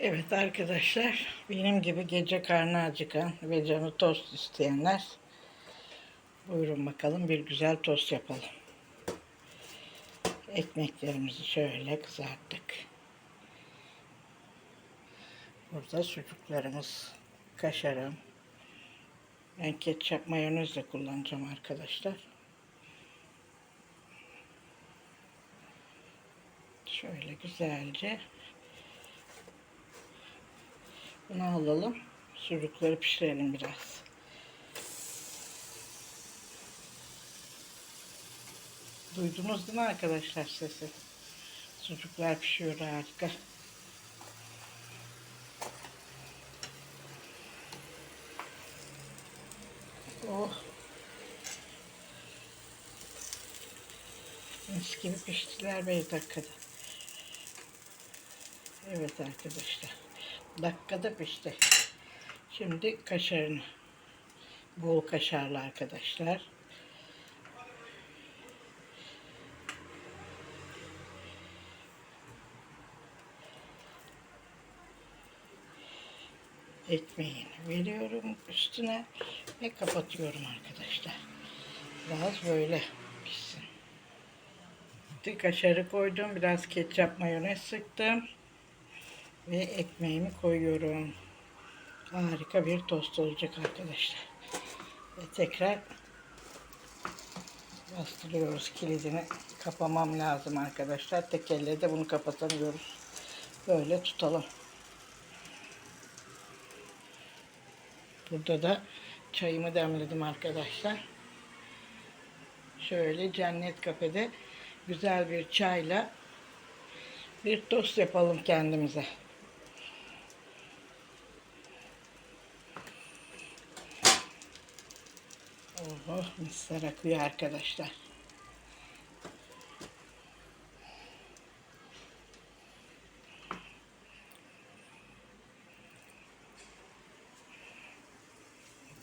Evet arkadaşlar, benim gibi gece karnı acıkan ve canı tost isteyenler buyurun bakalım bir güzel tost yapalım. Ekmeklerimizi şöyle kızarttık. Burada sucuklarımız, kaşarım. Ben ketçap mayonez de kullanacağım arkadaşlar. Şöyle güzelce bunu alalım. Sucukları pişirelim biraz. Duydunuz değil mi arkadaşlar sesi? Sucuklar pişiyor harika. Oh. Mis gibi piştiler 5 dakikada. Evet arkadaşlar. Dakikada pişti. Şimdi kaşarını. Bol kaşarlı arkadaşlar. Ekmeğini veriyorum üstüne ve kapatıyorum arkadaşlar. Biraz böyle pişsin. Kaşarı koydum. Biraz ketçap mayonez sıktım. Ve ekmeğimi koyuyorum. Harika bir tost olacak arkadaşlar. Ve tekrar bastırıyoruz kilidini. Kapamam lazım arkadaşlar. Tek elle de bunu kapatamıyoruz. Böyle tutalım. Burada da çayımı demledim arkadaşlar. Şöyle cennet kafede güzel bir çayla bir tost yapalım kendimize. Oh, misler akıyor arkadaşlar.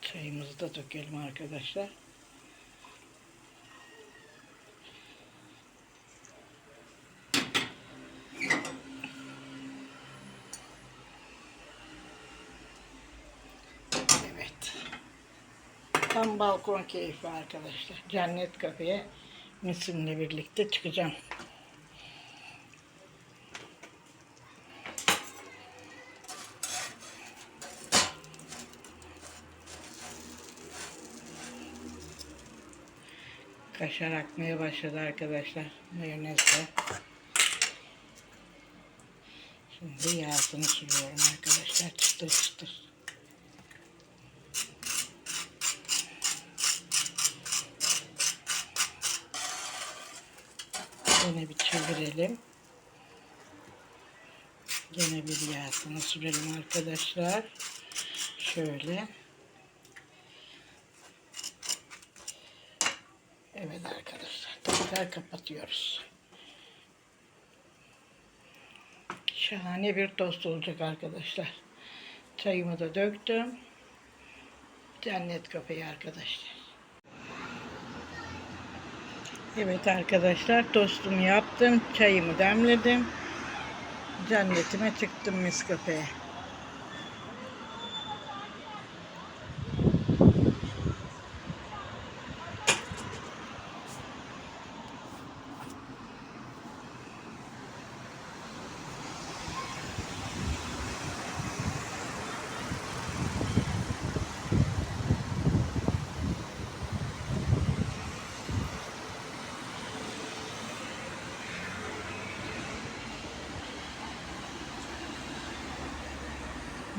Çayımızı da dökelim arkadaşlar. Evet. Tam balkon keyfi arkadaşlar. Cennet kafeye misimle birlikte çıkacağım. Kaşar akmaya başladı arkadaşlar. Mayonezle. Şimdi yağsını sürüyorum arkadaşlar. Çıtır çıtır. Yine bir çevirelim. Yine bir yağsını sürelim arkadaşlar. Şöyle. Evet arkadaşlar. Tekrar kapatıyoruz. Şahane bir tost olacak arkadaşlar. Çayımı da döktüm. Cennet kafeyi arkadaşlar. Evet arkadaşlar tostumu yaptım. Çayımı demledim. Cennetime çıktım mis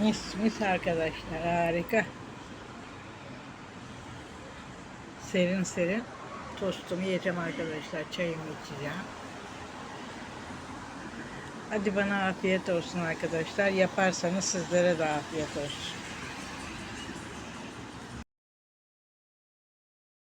Mis mis arkadaşlar harika. Serin serin tostumu yiyeceğim arkadaşlar. Çayımı içeceğim. Hadi bana afiyet olsun arkadaşlar. Yaparsanız sizlere de afiyet olsun.